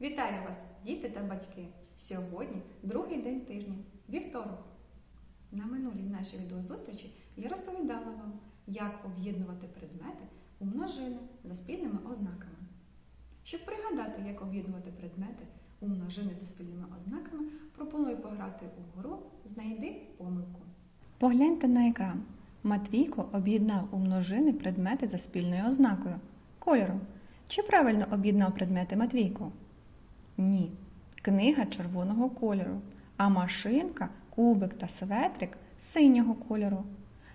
Вітаю вас, діти та батьки! Сьогодні другий день тижня, вівторок. На минулій нашій відеозустрічі я розповідала вам, як об'єднувати предмети у множини за спільними ознаками. Щоб пригадати, як об'єднувати предмети у множини за спільними ознаками, пропоную пограти у гру Знайди помилку. Погляньте на екран. Матвійко об'єднав у множини предмети за спільною ознакою кольором. Чи правильно об'єднав предмети Матвійко? Ні. Книга червоного кольору, а машинка, кубик та светрик синього кольору.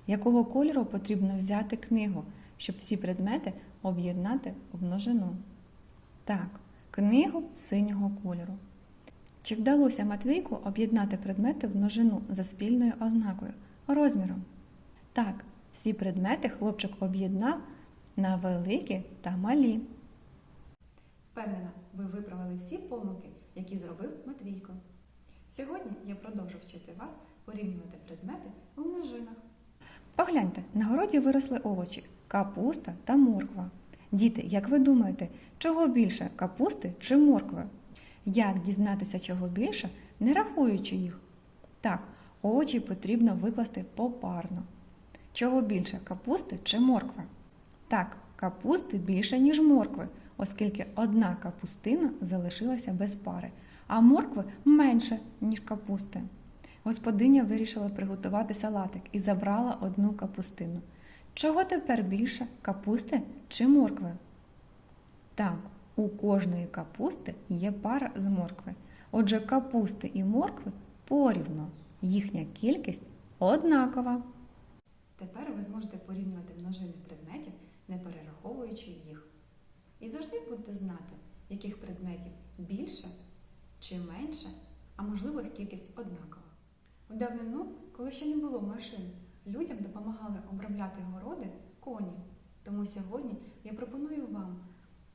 Якого кольору потрібно взяти книгу, щоб всі предмети об'єднати в множину? Так, книгу синього кольору. Чи вдалося Матвійку об'єднати предмети в множину за спільною ознакою розміром? Так, всі предмети хлопчик об'єднав на великі та малі. Впевнена, ви виправили всі помилки, які зробив Матвійко. Сьогодні я продовжу вчити вас порівнювати предмети у множинах. Погляньте, на городі виросли овочі капуста та морква. Діти, як ви думаєте, чого більше капусти чи моркви? Як дізнатися, чого більше, не рахуючи їх? Так, овочі потрібно викласти попарно. Чого більше капусти чи моркви? Так, капусти більше, ніж моркви, оскільки одна капустина залишилася без пари, а моркви менше, ніж капусти. Господиня вирішила приготувати салатик і забрала одну капустину. Чого тепер більше капусти чи моркви? Так, у кожної капусти є пара з моркви. Отже, капусти і моркви порівно. Їхня кількість однакова. Тепер ви зможете порівнювати множини предметів, не перераховуючи їх. І завжди будете знати, яких предметів більше чи менше, а можливо їх кількість однакова. В давнину, коли ще не було машин, людям допомагали обробляти городи коні. Тому сьогодні я пропоную вам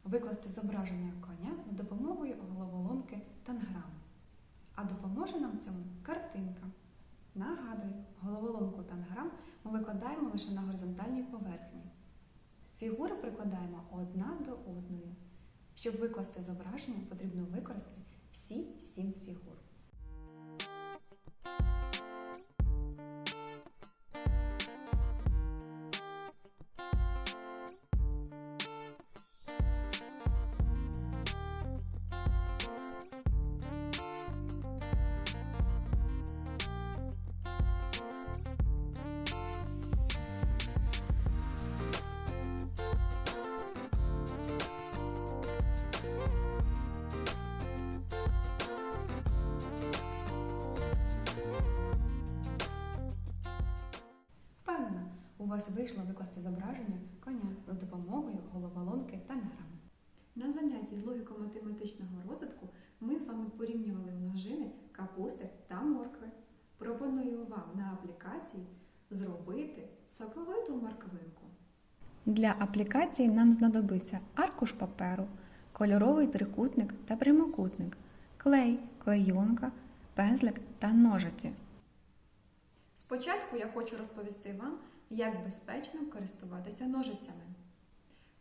викласти зображення коня за допомогою головоломки танграм. А допоможе нам в цьому картинка. Нагадую, головоломку танграм ми викладаємо лише на горизонтальній поверхні. Фігури прикладаємо одна до одної. Щоб викласти зображення, потрібно використати всі сім фігур. У вас вийшло викласти зображення коня за допомогою головоломки та танграм. На занятті з логіко-математичного розвитку ми з вами порівнювали множини капусти та моркви. Пропоную вам на аплікації зробити соковиту морквинку. Для аплікації нам знадобиться аркуш паперу, кольоровий трикутник та прямокутник, клей, клейонка, пензлик та ножиці. Спочатку я хочу розповісти вам, як безпечно користуватися ножицями.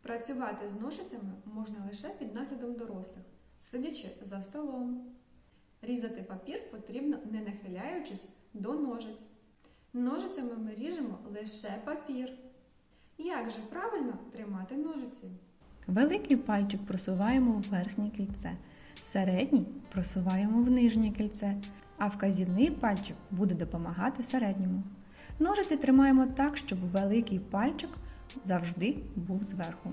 Працювати з ножицями можна лише під наглядом дорослих, сидячи за столом. Різати папір потрібно не нахиляючись до ножиць. Ножицями ми ріжемо лише папір. Як же правильно тримати ножиці? Великий пальчик просуваємо в верхнє кільце, середній просуваємо в нижнє кільце, а вказівний пальчик буде допомагати середньому. Ножиці тримаємо так, щоб великий пальчик завжди був зверху.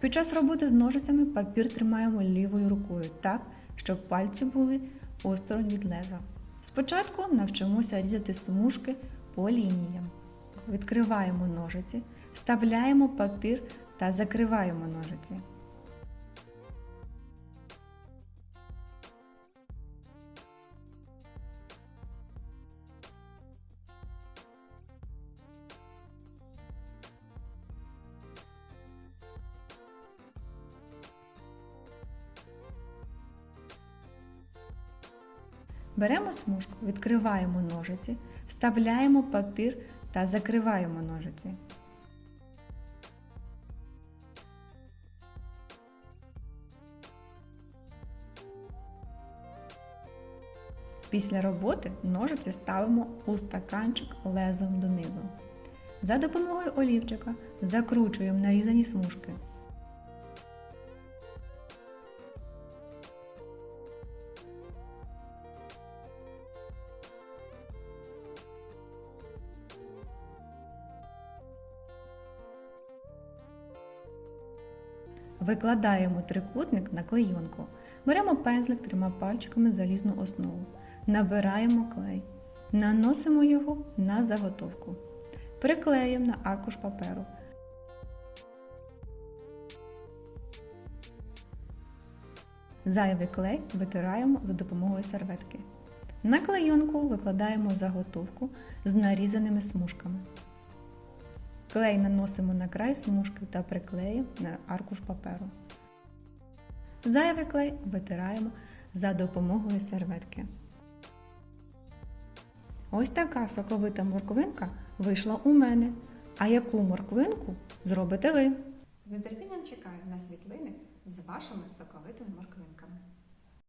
Під час роботи з ножицями папір тримаємо лівою рукою так, щоб пальці були осторонь від леза. Спочатку навчимося різати смужки по лініям. Відкриваємо ножиці, вставляємо папір та закриваємо ножиці. Беремо смужку, відкриваємо ножиці, вставляємо папір та закриваємо ножиці. Після роботи ножиці ставимо у стаканчик лезом донизу. За допомогою олівчика закручуємо нарізані смужки. Викладаємо трикутник на клейонку. Беремо пензлик трьома пальчиками залізну основу. Набираємо клей. Наносимо його на заготовку. Приклеюємо на аркуш паперу. Зайвий клей витираємо за допомогою серветки. На клейонку викладаємо заготовку з нарізаними смужками. Клей наносимо на край смужки та приклеїмо на аркуш паперу. Зайвий клей витираємо за допомогою серветки. Ось така соковита морквинка вийшла у мене. А яку морквинку зробите ви? З нетерпінням чекаю на світлини з вашими соковитими морквинками.